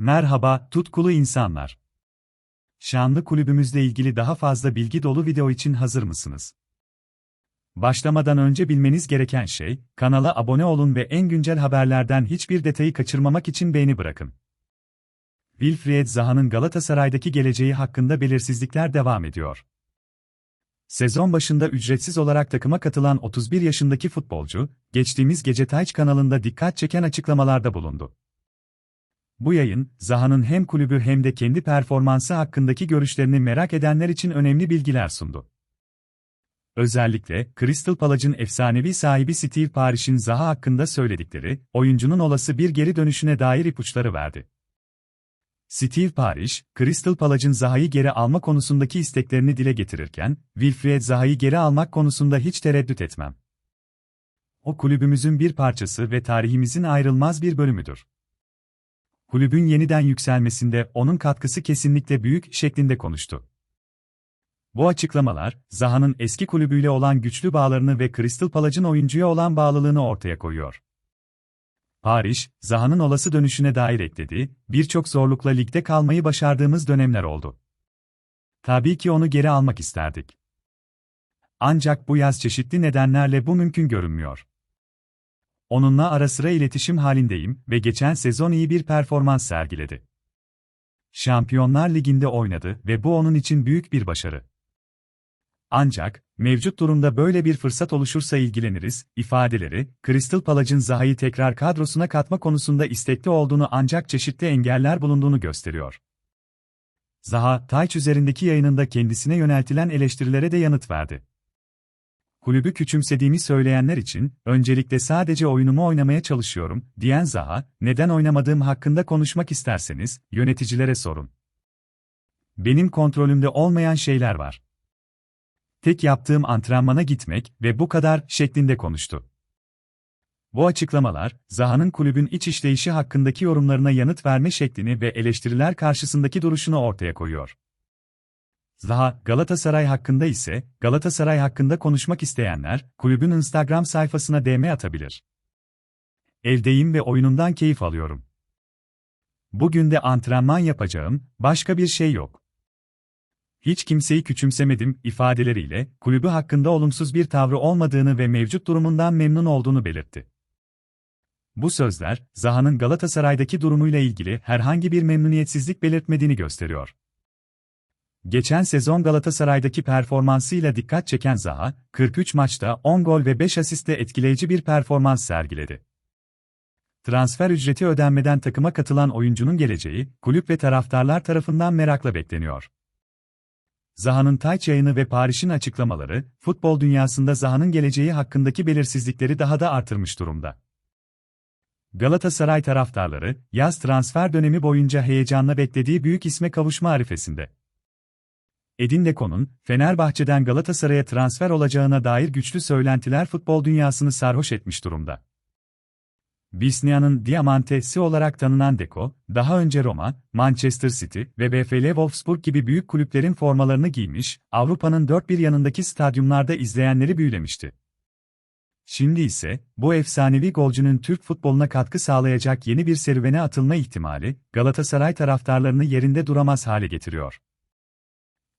Merhaba, tutkulu insanlar. Şanlı kulübümüzle ilgili daha fazla bilgi dolu video için hazır mısınız? Başlamadan önce bilmeniz gereken şey, kanala abone olun ve en güncel haberlerden hiçbir detayı kaçırmamak için beğeni bırakın. Wilfried Zaha'nın Galatasaray'daki geleceği hakkında belirsizlikler devam ediyor. Sezon başında ücretsiz olarak takıma katılan 31 yaşındaki futbolcu, geçtiğimiz gece Tayç kanalında dikkat çeken açıklamalarda bulundu. Bu yayın, Zaha'nın hem kulübü hem de kendi performansı hakkındaki görüşlerini merak edenler için önemli bilgiler sundu. Özellikle, Crystal Palace'ın efsanevi sahibi Steve Parish'in Zaha hakkında söyledikleri, oyuncunun olası bir geri dönüşüne dair ipuçları verdi. Steve Parish, Crystal Palace'ın Zaha'yı geri alma konusundaki isteklerini dile getirirken, Wilfried Zaha'yı geri almak konusunda hiç tereddüt etmem. O kulübümüzün bir parçası ve tarihimizin ayrılmaz bir bölümüdür. Kulübün yeniden yükselmesinde onun katkısı kesinlikle büyük şeklinde konuştu. Bu açıklamalar, Zaha'nın eski kulübüyle olan güçlü bağlarını ve Crystal Palace'ın oyuncuya olan bağlılığını ortaya koyuyor. Paris, Zaha'nın olası dönüşüne dair ekledi, birçok zorlukla ligde kalmayı başardığımız dönemler oldu. Tabii ki onu geri almak isterdik. Ancak bu yaz çeşitli nedenlerle bu mümkün görünmüyor. Onunla ara sıra iletişim halindeyim ve geçen sezon iyi bir performans sergiledi. Şampiyonlar Ligi'nde oynadı ve bu onun için büyük bir başarı. Ancak, mevcut durumda böyle bir fırsat oluşursa ilgileniriz, ifadeleri, Crystal Palace'ın Zaha'yı tekrar kadrosuna katma konusunda istekli olduğunu ancak çeşitli engeller bulunduğunu gösteriyor. Zaha, Tayç üzerindeki yayınında kendisine yöneltilen eleştirilere de yanıt verdi. Kulübü küçümsediğimi söyleyenler için, öncelikle sadece oyunumu oynamaya çalışıyorum, diyen Zaha, neden oynamadığım hakkında konuşmak isterseniz, yöneticilere sorun. Benim kontrolümde olmayan şeyler var. Tek yaptığım antrenmana gitmek ve bu kadar şeklinde konuştu. Bu açıklamalar, Zaha'nın kulübün iç işleyişi hakkındaki yorumlarına yanıt verme şeklini ve eleştiriler karşısındaki duruşunu ortaya koyuyor. Zaha, Galatasaray hakkında ise, Galatasaray hakkında konuşmak isteyenler, kulübün Instagram sayfasına DM atabilir. Evdeyim ve oyunundan keyif alıyorum. Bugün de antrenman yapacağım, başka bir şey yok. Hiç kimseyi küçümsemedim ifadeleriyle kulübü hakkında olumsuz bir tavrı olmadığını ve mevcut durumundan memnun olduğunu belirtti. Bu sözler, Zaha'nın Galatasaray'daki durumuyla ilgili herhangi bir memnuniyetsizlik belirtmediğini gösteriyor. Geçen sezon Galatasaray'daki performansıyla dikkat çeken Zaha, 43 maçta 10 gol ve 5 asistle etkileyici bir performans sergiledi. Transfer ücreti ödenmeden takıma katılan oyuncunun geleceği, kulüp ve taraftarlar tarafından merakla bekleniyor. Zaha'nın Tayç yayını ve Paris'in açıklamaları, futbol dünyasında Zaha'nın geleceği hakkındaki belirsizlikleri daha da artırmış durumda. Galatasaray taraftarları, yaz transfer dönemi boyunca heyecanla beklediği büyük isme kavuşma arifesinde. Edin Deko'nun, Fenerbahçe'den Galatasaray'a transfer olacağına dair güçlü söylentiler futbol dünyasını sarhoş etmiş durumda. Bosnia'nın Diamantesi olarak tanınan Deco, daha önce Roma, Manchester City ve BFL Wolfsburg gibi büyük kulüplerin formalarını giymiş, Avrupa'nın dört bir yanındaki stadyumlarda izleyenleri büyülemişti. Şimdi ise, bu efsanevi golcünün Türk futboluna katkı sağlayacak yeni bir serüvene atılma ihtimali, Galatasaray taraftarlarını yerinde duramaz hale getiriyor.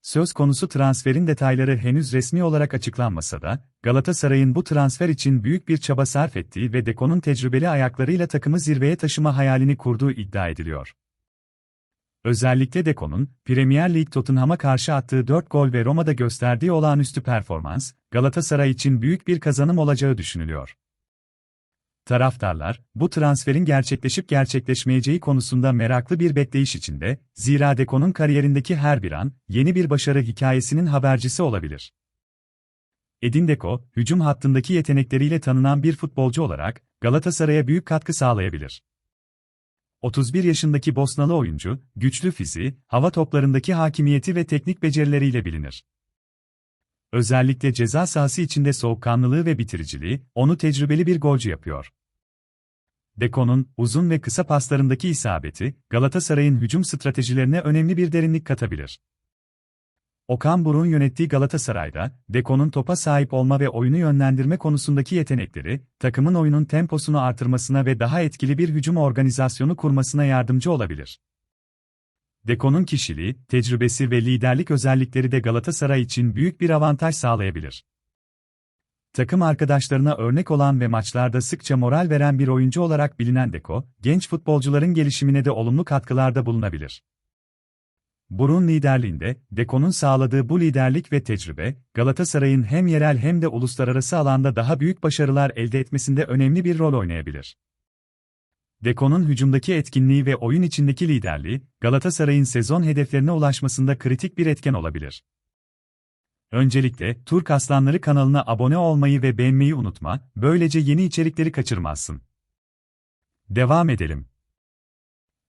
Söz konusu transferin detayları henüz resmi olarak açıklanmasa da, Galatasaray'ın bu transfer için büyük bir çaba sarf ettiği ve Deko'nun tecrübeli ayaklarıyla takımı zirveye taşıma hayalini kurduğu iddia ediliyor. Özellikle Deko'nun, Premier Lig Tottenham'a karşı attığı 4 gol ve Roma'da gösterdiği olağanüstü performans, Galatasaray için büyük bir kazanım olacağı düşünülüyor. Taraftarlar, bu transferin gerçekleşip gerçekleşmeyeceği konusunda meraklı bir bekleyiş içinde, zira Deko'nun kariyerindeki her bir an, yeni bir başarı hikayesinin habercisi olabilir. Edin Deko, hücum hattındaki yetenekleriyle tanınan bir futbolcu olarak, Galatasaray'a büyük katkı sağlayabilir. 31 yaşındaki Bosnalı oyuncu, güçlü fiziği, hava toplarındaki hakimiyeti ve teknik becerileriyle bilinir. Özellikle ceza sahası içinde soğukkanlılığı ve bitiriciliği, onu tecrübeli bir golcü yapıyor. Deko'nun uzun ve kısa paslarındaki isabeti, Galatasaray'ın hücum stratejilerine önemli bir derinlik katabilir. Okan Buruk'un yönettiği Galatasaray'da, Deko'nun topa sahip olma ve oyunu yönlendirme konusundaki yetenekleri, takımın oyunun temposunu artırmasına ve daha etkili bir hücum organizasyonu kurmasına yardımcı olabilir. Deko'nun kişiliği, tecrübesi ve liderlik özellikleri de Galatasaray için büyük bir avantaj sağlayabilir. Takım arkadaşlarına örnek olan ve maçlarda sıkça moral veren bir oyuncu olarak bilinen Deko, genç futbolcuların gelişimine de olumlu katkılarda bulunabilir. Burun liderliğinde, Deko'nun sağladığı bu liderlik ve tecrübe, Galatasaray'ın hem yerel hem de uluslararası alanda daha büyük başarılar elde etmesinde önemli bir rol oynayabilir. Deko'nun hücumdaki etkinliği ve oyun içindeki liderliği, Galatasaray'ın sezon hedeflerine ulaşmasında kritik bir etken olabilir. Öncelikle, Turk Aslanları kanalına abone olmayı ve beğenmeyi unutma, böylece yeni içerikleri kaçırmazsın. Devam edelim.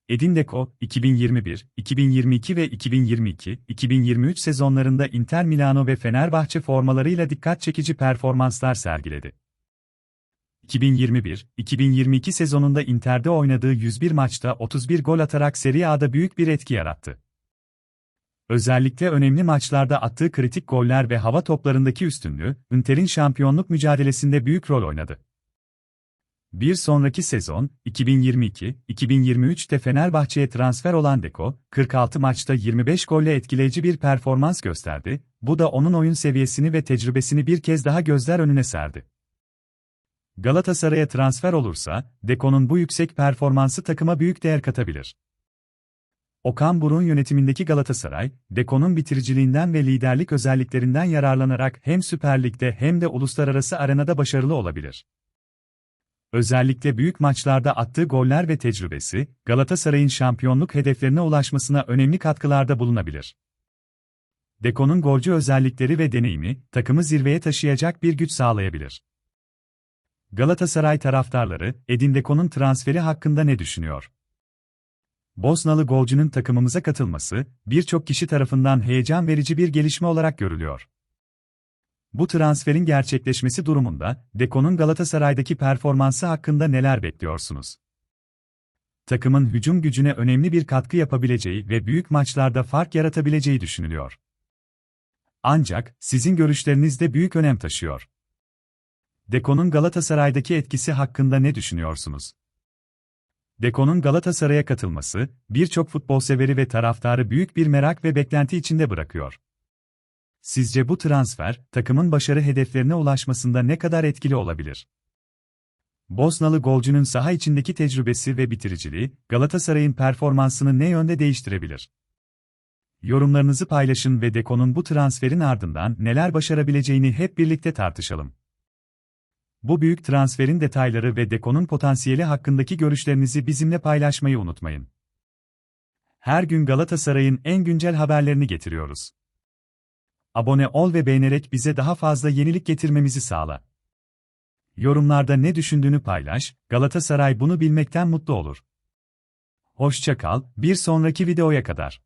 Edin Dzeko, 2021, 2022 ve 2022-2023 sezonlarında Inter Milano ve Fenerbahçe formalarıyla dikkat çekici performanslar sergiledi. 2021-2022 sezonunda Inter'de oynadığı 101 maçta 31 gol atarak Serie A'da büyük bir etki yarattı. Özellikle önemli maçlarda attığı kritik goller ve hava toplarındaki üstünlüğü, Inter'in şampiyonluk mücadelesinde büyük rol oynadı. Bir sonraki sezon, 2022-2023'te Fenerbahçe'ye transfer olan Deko, 46 maçta 25 golle etkileyici bir performans gösterdi, bu da onun oyun seviyesini ve tecrübesini bir kez daha gözler önüne serdi. Galatasaray'a transfer olursa, Deko'nun bu yüksek performansı takıma büyük değer katabilir. Okan Burun yönetimindeki Galatasaray, Deko'nun bitiriciliğinden ve liderlik özelliklerinden yararlanarak hem Süper Lig'de hem de uluslararası arenada başarılı olabilir. Özellikle büyük maçlarda attığı goller ve tecrübesi, Galatasaray'ın şampiyonluk hedeflerine ulaşmasına önemli katkılarda bulunabilir. Deko'nun golcü özellikleri ve deneyimi, takımı zirveye taşıyacak bir güç sağlayabilir. Galatasaray taraftarları, Edin Deko'nun transferi hakkında ne düşünüyor? Bosnalı golcünün takımımıza katılması, birçok kişi tarafından heyecan verici bir gelişme olarak görülüyor. Bu transferin gerçekleşmesi durumunda, Deko'nun Galatasaray'daki performansı hakkında neler bekliyorsunuz? Takımın hücum gücüne önemli bir katkı yapabileceği ve büyük maçlarda fark yaratabileceği düşünülüyor. Ancak, sizin görüşleriniz de büyük önem taşıyor. Deko'nun Galatasaray'daki etkisi hakkında ne düşünüyorsunuz? Deko'nun Galatasaray'a katılması, birçok futbol severi ve taraftarı büyük bir merak ve beklenti içinde bırakıyor. Sizce bu transfer, takımın başarı hedeflerine ulaşmasında ne kadar etkili olabilir? Bosnalı golcünün saha içindeki tecrübesi ve bitiriciliği, Galatasaray'ın performansını ne yönde değiştirebilir? Yorumlarınızı paylaşın ve Deko'nun bu transferin ardından neler başarabileceğini hep birlikte tartışalım. Bu büyük transferin detayları ve Deko'nun potansiyeli hakkındaki görüşlerinizi bizimle paylaşmayı unutmayın. Her gün Galatasaray'ın en güncel haberlerini getiriyoruz. Abone ol ve beğenerek bize daha fazla yenilik getirmemizi sağla. Yorumlarda ne düşündüğünü paylaş, Galatasaray bunu bilmekten mutlu olur. Hoşça kal, bir sonraki videoya kadar.